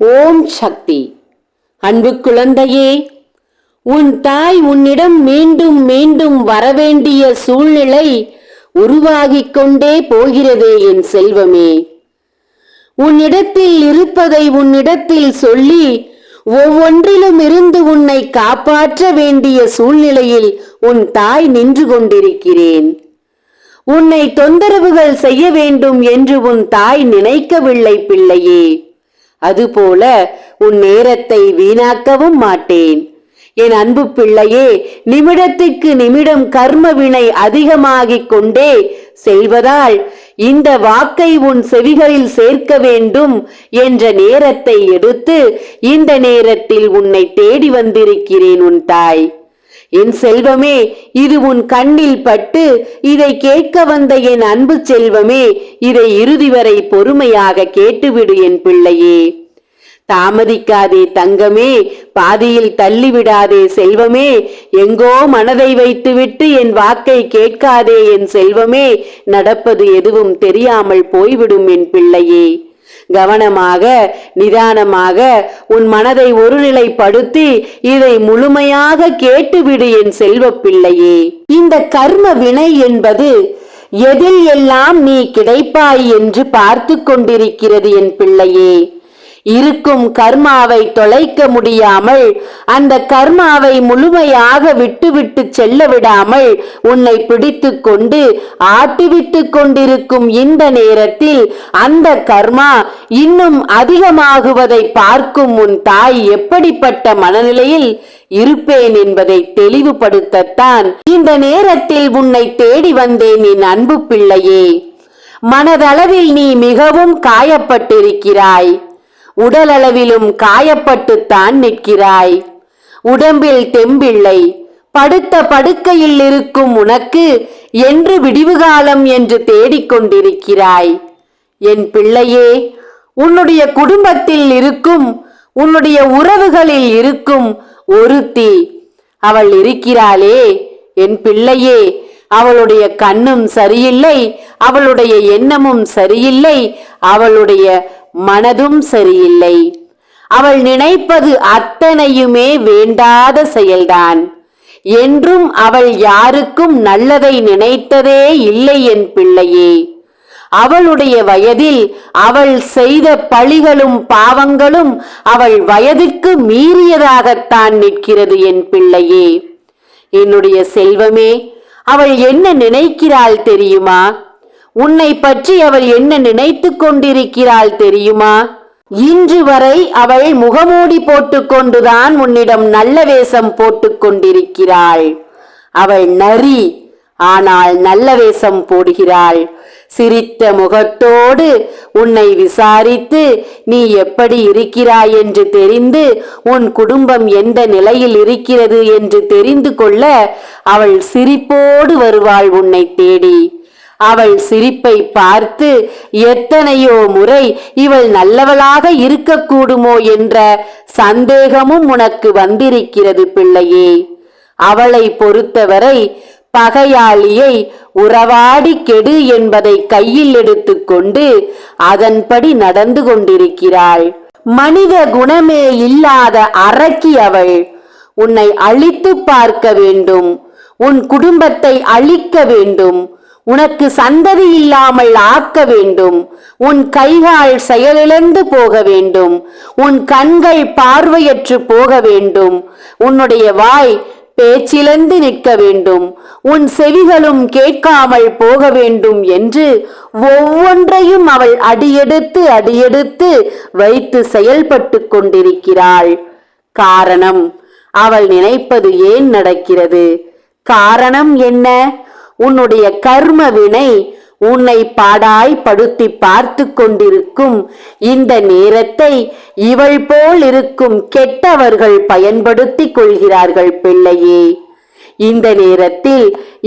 ஓம் சக்தி. அன்பு குழந்தையே உன் தாய் உன்னிடம் மீண்டும் மீண்டும் வரவேண்டிய சூழ்நிலை உருவாகிக் கொண்டே போகிறதே என் செல்வமே. உன்னிடத்தில் இருப்பதை உன்னிடத்தில் சொல்லி ஒவ்வொன்றிலும் இருந்து உன்னை காப்பாற்ற வேண்டிய சூழ்நிலையில் உன் தாய் நின்று கொண்டிருக்கிறேன். உன்னை தொந்தரவுகள் செய்ய வேண்டும் என்று உன் தாய் நினைக்கவில்லை பிள்ளையே. அதுபோல உன் நேரத்தை வீணாக்கவும் மாட்டேன். என் அன்பு பிள்ளையே நிமிடத்துக்கு நிமிடம் கர்ம வினை அதிகமாகிக் கொண்டே செல்வதால் இந்த வாக்கை உன் செவிகளில் சேர்க்க வேண்டும் என்ற நேரத்தை எடுத்து இந்த நேரத்தில் உன்னை தேடி வந்திருக்கிறேன் உன் தாய். என் செல்வமே இது உன் கண்ணில் பட்டு இதை கேட்க வந்த என் அன்பு செல்வமே இதை இறுதி வரை பொறுமையாக கேட்டுவிடு என் பிள்ளையே. தாமதிக்காதே தங்கமே பாதியில் தள்ளிவிடாதே செல்வமே எங்கோ மனதை வைத்துவிட்டு என் வாக்கை கேட்காதே என் செல்வமே நடப்பது எதுவும் தெரியாமல் போய்விடும் என் பிள்ளையே. கவனமாக நிதானமாக உன் மனதை ஒருநிலைப்படுத்தி இதை முழுமையாக கேட்டுவிடு என் செல்வ பிள்ளையே இந்த கர்ம வினை என்பது எதில் எல்லாம் நீ கிடைப்பாய் என்று பார்த்து கொண்டிருக்கிறது என் பிள்ளையே. இருக்கும் கர்மாவை தொலைக்க முடியாமல் அந்த கர்மாவை முழுமையாக விட்டுவிட்டு செல்ல விடாமல் உன்னை பிடித்து கொண்டு ஆட்டிவிட்டு கொண்டிருக்கும் இந்த நேரத்தில் அந்த கர்மா இன்னும் அதிகமாகுவதை பார்க்கும் உன் தாய் எப்படிப்பட்ட மனநிலையில் இருப்பேன் என்பதை தெளிவுபடுத்தத்தான். இந்த நேரத்தில் உன்னை தேடி வந்தேன் என் அன்பு பிள்ளையே. மனதளவில் நீ மிகவும் காயப்பட்டிருக்கிறாய். உடலளவிலும் காயப்பட்டுத்தான் நிற்கிறாய். உடம்பில் தெம்பிள்ளை படுத்த படுக்கையில் இருக்கும் உனக்கு என்று விடிவுகாலம் என்று தேடிக்கொண்டிருக்கிறாய் என் பிள்ளையே உன்னுடைய குடும்பத்தில் இருக்கும் உன்னுடைய உறவுகளில் இருக்கும் ஒருத்தி அவள் இருக்கிறாளே. என் பிள்ளையே அவளுடைய கண்ணும் சரியில்லை அவளுடைய எண்ணமும் சரியில்லை அவளுடைய மனதும் சரியில்லை. அவள் நினைப்பது அத்தனையுமே வேண்டாத செயல்தான். என்றும் அவள் யாருக்கும் நல்லதை நினைத்ததே இல்லை என் பிள்ளையே. அவளுடைய வயதில் அவள் செய்த பழிகளும் பாவங்களும் அவள் வயதுக்கு மீறியதாகத்தான் நிற்கிறது என் பிள்ளையே. என்னுடைய செல்வமே அவள் என்ன நினைக்கிறாள் தெரியுமா? உன்னை பற்றி அவள் என்ன நினைத்து கொண்டிருக்கிறாள் தெரியுமா? இன்று வரை அவள் முகமூடி போட்டுக்கொண்டுதான் உன்னிடம் நல்ல வேஷம் போட்டுக்கொண்டிருக்கிறாள் அவள் நரி ஆனால் நல்ல வேஷம் போடுகிறாள். சிரித்த முகத்தோடு உன்னை விசாரித்து நீ எப்படி இருக்கிறாய்? என்று தெரிந்து உன் குடும்பம் எந்த நிலையில் இருக்கிறது? என்று தெரிந்து கொள்ள அவள் சிரிப்போடு வருவாள் உன்னை தேடி. அவள் சிரிப்பை பார்த்து எத்தனையோ முறை இவள் நல்லவளாக இருக்கக்கூடுமோ என்ற சந்தேகமும் உனக்கு வந்திருக்கிறது பிள்ளையே. அவளை பொறுத்தவரை பகையாளியை உறவாடி கெடு என்பதை கையில் எடுத்துக்கொண்டு அதன்படி நடந்து கொண்டிருக்கிறாள். மனித குணமே இல்லாத அரக்கி அவள். உன்னை அழித்து பார்க்க வேண்டும். உன் குடும்பத்தை அழிக்க வேண்டும். உனக்கு சந்ததி இல்லாமல் ஆக்க வேண்டும். உன் கைகால் செயலிழந்து போக வேண்டும். உன் கண்கள் பார்வையற்று போக வேண்டும். உன்னுடைய வாய் பேச்சிலந்து நிற்க வேண்டும். உன் செவிகளும் கேட்காமல் போக வேண்டும் என்று ஒவ்வொன்றையும் அவள் அடியெடுத்து அடியெடுத்து வைத்து செயல்பட்டு கொண்டிருக்கிறாள். காரணம் அவள் நினைப்பது ஏன் நடக்கிறது? காரணம் என்ன? உன்னுடைய கர்ம வினை உன்னை பாடாய்படுத்தி பார்த்து கொண்டிருக்கும் இந்த நேரத்தை இவள் போல் இருக்கும் கெட்டவர்கள் பயன்படுத்திக் கொள்கிறார்கள் பிள்ளையே. இந்த நேரத்தில்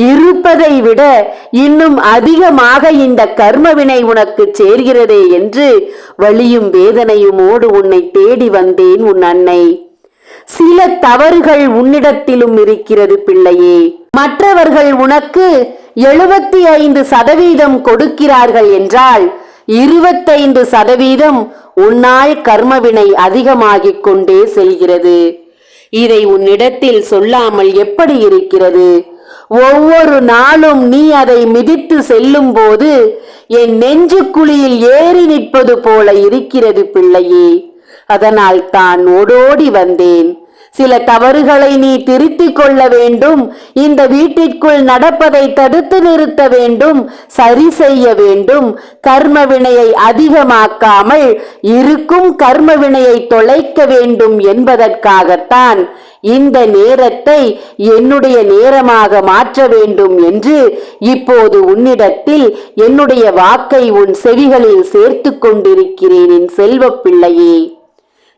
இருப்பதை விட இன்னும் அதிகமாக இந்த கர்மவினை உனக்கு சேர்கிறதே என்று வலியும் வேதனையுமோடு உன்னை தேடி வந்தேன் உன் அன்னை. சில தவறுகள் உன்னிடத்திலும் இருக்கிறது பிள்ளையே. மற்றவர்கள் உனக்கு எழுபத்தி ஐந்து சதவீதம் கொடுக்கிறார்கள் என்றால் இருபத்தைந்து சதவீதம் உன்னால் கர்மவினை அதிகமாகிக் கொண்டே செல்கிறது. இதை உன்னிடத்தில் சொல்லாமல் எப்படி இருக்கிறது? ஒவ்வொரு நாளும் நீ அதை மிதித்து செல்லும் போது என் நெஞ்சுக்குழியில் ஏறி நிற்பது போல இருக்கிறது பிள்ளையே. அதனால் தான் ஓடோடி வந்தேன். சில தவறுகளை நீ திருத்திக் கொள்ள வேண்டும். இந்த வீட்டிற்குள் நடப்பதை தடுத்து நிறுத்த வேண்டும். சரி செய்ய வேண்டும். கர்ம வினையை அதிகமாக்காமல் இருக்கும் கர்ம வினையை தொலைக்க வேண்டும் என்பதற்காகத்தான் இந்த நேரத்தை என்னுடைய நேரமாக மாற்ற வேண்டும் என்று இப்போது உன்னிடத்தில் என்னுடைய வாக்கை உன் செவிகளில் சேர்த்து கொண்டிருக்கிறேன் என் செல்வப் பிள்ளையே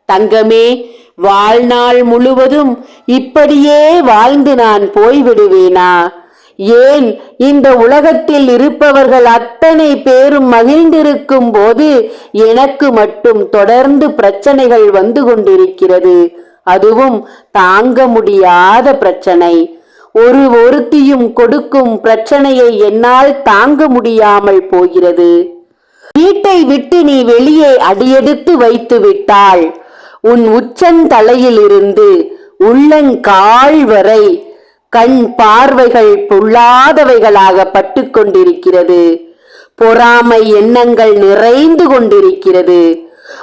தங்கமே வாழ்நாள் முழுவதும் இப்படியே வாழ்ந்து நான் போய்விடுவேனா? ஏன் இந்த உலகத்தில் இருப்பவர்கள் அத்தனை பேரும் மகிழ்ந்திருக்கும் போது எனக்கு மட்டும் தொடர்ந்து பிரச்சனைகள் வந்து கொண்டிருக்கிறது. அதுவும் தாங்க முடியாத பிரச்சனை. ஒரு ஒருத்தியும் கொடுக்கும் பிரச்சனையை என்னால் தாங்க முடியாமல் போகிறது. வீட்டை விட்டு நீ வெளியே அடியெடுத்து வைத்து விட்டாள் உன் உச்சந்தலையிலிருந்து உள்ளங்கால் வரை கண் பார்வைகள் பொல்லாதவைகளாக பட்டு கொண்டிருக்கிறது. பொறாமை எண்ணங்கள் நிறைந்து கொண்டிருக்கிறது.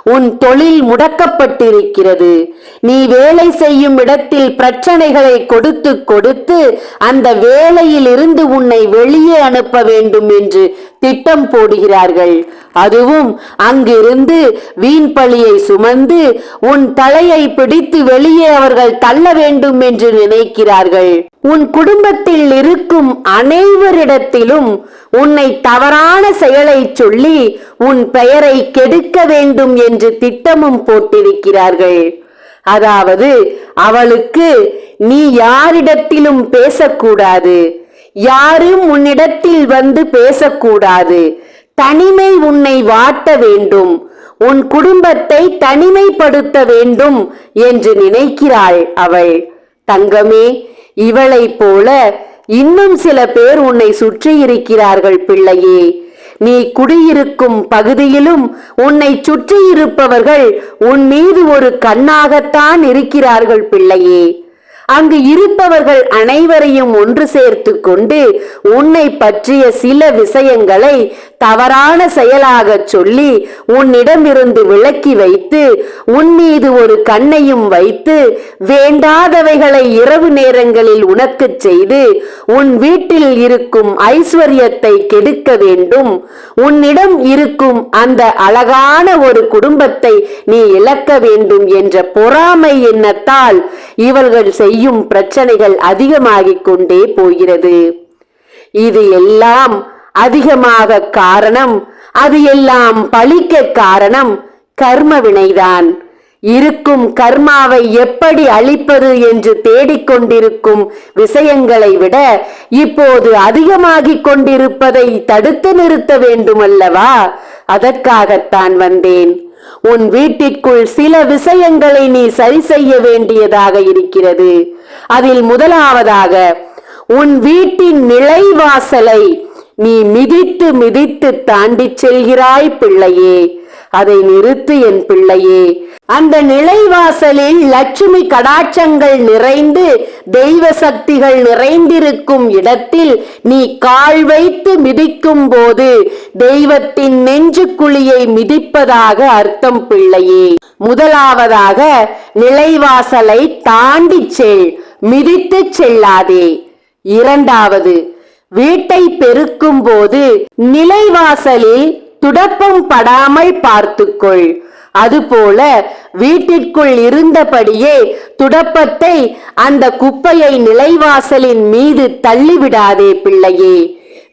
உன் தொழில் முடக்கப்பட்டிருக்கிறது. நீ வேலை செய்யும் இடத்தில் பிரச்சனைகளை கொடுத்து கொடுத்து அந்த வேலையில் இருந்து உன்னை வெளியே அனுப்ப வேண்டும் என்று திட்டம் போடுகிறார்கள். அதுவும் அங்கிருந்து வீண் பழியை சுமந்து உன் தலையை பிடித்து வெளியே அவர்கள் தள்ள வேண்டும் என்று நினைக்கிறார்கள். உன் குடும்பத்தில் இருக்கும் அனைவரிடத்திலும் உன்னை தவறான செயலை சொல்லி உன் பெயரை கெடுக்க வேண்டும் என்று திட்டமும் போட்டிருக்கிறார்கள். அதாவது அவளுக்கு நீ யாரிடத்திலும் பேசக்கூடாது. யாரும் உன்னிடத்தில் வந்து பேசக்கூடாது. தனிமை உன்னை வாட்ட வேண்டும். உன் குடும்பத்தை தனிமைப்படுத்த வேண்டும் என்று நினைக்கிறாள் அவள். தங்கமே இவளைப் போல இன்னும் சில பேர் உன்னை சுற்றி இருக்கிறார்கள் பிள்ளையே. நீ குடியிருக்கும் பகுதியிலும் உன்னை சுற்றி இருப்பவர்கள் உன் மீது ஒரு கண்ணாகத்தான் இருக்கிறார்கள் பிள்ளையே. அங்கு இருப்பவர்கள் அனைவரையும் ஒன்று சேர்த்து கொண்டு உன்னை பற்றிய சில விஷயங்களை தவறான செயலாக சொல்லி உன்னிடமிருந்து விலக்கி வைத்து உன் மீது ஒரு கண்ணையும் வைத்து வேண்டாதவைகளை இரவு நேரங்களில் உனக்கு செய்து உன் வீட்டில் இருக்கும் ஐஸ்வர்யத்தை கெடுக்க வேண்டும். உன்னிடம் இருக்கும் அந்த அழகான ஒரு குடும்பத்தை நீ இழக்க வேண்டும் என்ற பொறாமை எண்ணத்தால் இவர்கள் செய்யும் பிரச்சனைகள் அதிகமாகிக் கொண்டே போகிறது. இது எல்லாம் அதிகமாக காரணம் அது எல்லாம் பழிக்க காரணம் கர்ம வினைதான். இருக்கும் கர்மாவை எப்படி அழிப்பது என்று தேடிக்கொண்டிருக்கும் விஷயங்களை விட இப்போது அதிகமாகிக் கொண்டிருப்பதை தடுத்து நிறுத்த வேண்டுமல்லவா? அதற்காகத்தான் வந்தேன். உன் வீட்டிற்குள் சில விஷயங்களை நீ சரி செய்ய வேண்டியதாக இருக்கிறது. அதில் முதலாவதாக உன் வீட்டின் நிலைவாசலை நீ மிதித்து மிதித்து தாண்டி செல்கிறாய் பிள்ளையே. அதை நிறுத்து என் பிள்ளையே. அந்த நிலைவாசலில் லட்சுமி கடாட்சங்கள் நிறைந்து தெய்வ சக்திகள் நிறைந்திருக்கும் இடத்தில் நீ கால் வைத்து மிதிக்கும் போது தெய்வத்தின் நெஞ்சு குழியை மிதிப்பதாக அர்த்தம் பிள்ளையே. முதலாவதாக நிலைவாசலை தாண்டிச் செல் மிதித்துச் செல்லாதே. இரண்டாவது வீட்டை பெருக்கும் போது நிலைவாசலில் துடப்பம் படாமல் பார்த்துக்கொள். அதுபோல வீட்டிற்குள் இருந்தபடியே துடப்பத்தை அந்த குப்பையை நிலைவாசலின் மீது தள்ளிவிடாதே பிள்ளையே.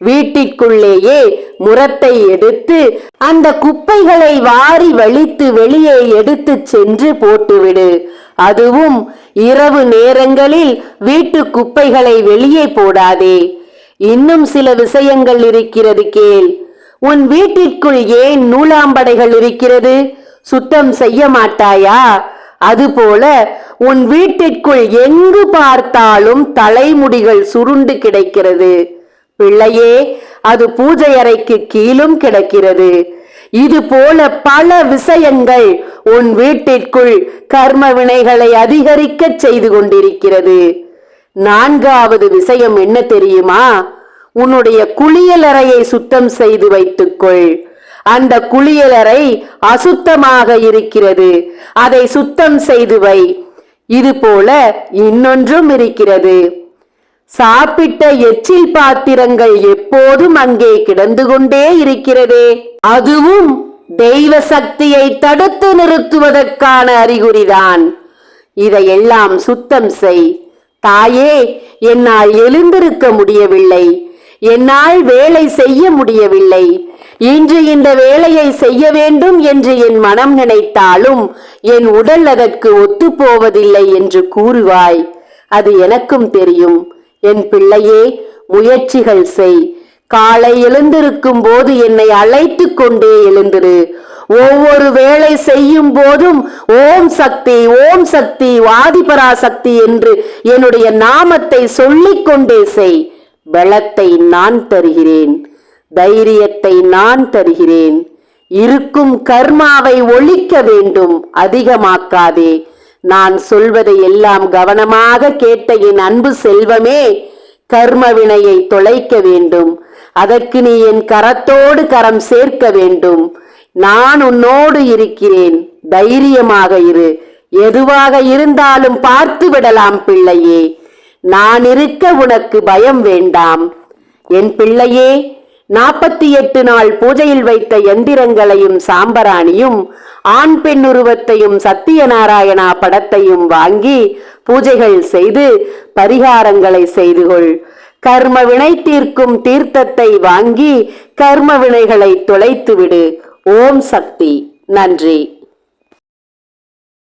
வீட்டிற்குள்ளேயே முரத்தை எடுத்து அந்த குப்பைகளை வாரி வலித்து வெளியே எடுத்து சென்று போட்டுவிடு. அதுவும் இரவு நேரங்களில் வீட்டு குப்பைகளை வெளியே போடாதே. இன்னும் சில விஷயங்கள் இருக்கிறது கேள். உன் வீட்டிற்குள் ஏன் நூலாம்படைகள் இருக்கிறது? சுத்தம் செய்ய மாட்டாயா? அதுபோல உன் வீட்டிற்குள் எங்கு பார்த்தாலும் தலைமுடிகள் சுருண்டு கிடைக்கிறது. பிள்ளையே அது பூஜை அறைக்கு கீழும் கிடக்கிறது. இது போல பல விஷயங்கள் உன் வீட்டிற்குள் கர்ம வினைகளை அதிகரிக்கச் செய்து கொண்டிருக்கிறது. நான்காவது விஷயம் என்ன தெரியுமா? உன்னுடைய குளியலறையை சுத்தம் செய்து வைத்துக்கொள். அந்த குளியலறை அசுத்தமாக இருக்கிறது. அதை சுத்தம் செய்து வை. இது போல இன்னொன்றும் இருக்கிறது. சாப்பிட்ட எச்சில் பாத்திரங்கள் எப்போதும் அங்கே கிடந்து கொண்டே இருக்கிறதே. அதுவும் தெய்வ சக்தியை தடுத்து நிறுத்துவதற்கான அறிகுறிதான். இதையெல்லாம் சுத்தம் செய். தாயே என்னால் எழுந்திருக்க முடியவில்லை. என்னால் வேலை செய்ய முடியவில்லை. இன்று இந்த வேலையை செய்ய வேண்டும் என்று என் மனம் நினைத்தாலும் என் உடல் அதற்கு ஒத்துப்போவதில்லை என்று கூறுவாய். அது எனக்கும் தெரியும். என் பிள்ளையே முயற்சிகள் செய். காலை எழுந்திருக்கும் போது என்னை அழைத்து கொண்டே எழுந்திரு. ஒவ்வொரு வேலை செய்யும் போதும் ஓம் சக்தி ஓம் சக்தி வாதிபராசக்தி என்று என்னுடைய நாமத்தை சொல்லிக் கொண்டே செய். பலத்தை நான் தருகிறேன். தைரியத்தை நான் தருகிறேன். இருக்கும் கர்மாவை ஒழிக்க வேண்டும். அதிகமாக்காதே. நான் சொல்வதை எல்லாம் கவனமாக கேட்ட என் அன்பு செல்வமே கர்ம வினையை தொலைக்க வேண்டும். அதற்கு நீ என் கரத்தோடு கரம் சேர்க்க வேண்டும். நான் உன்னோடு இருக்கிறேன். தைரியமாக இரு. எதுவாக இருந்தாலும் பார்த்து விடலாம் பிள்ளையே. நான் இருக்க உனக்கு பயம் வேண்டாம். என் பிள்ளையே நாற்பத்தி எட்டு நாள் பூஜையில் வைத்த எந்திரங்களையும் சாம்பராணியும் ஆண் பெண் உருவத்தையும் சத்தியநாராயணா படத்தையும் வாங்கி பூஜைகள் செய்து பரிகாரங்களை செய்து கொள். கர்ம வினை தீர்க்கும் தீர்த்தத்தை வாங்கி கர்ம வினைகளை தொலைத்துவிடு ஓம் சக்தி. நன்றி.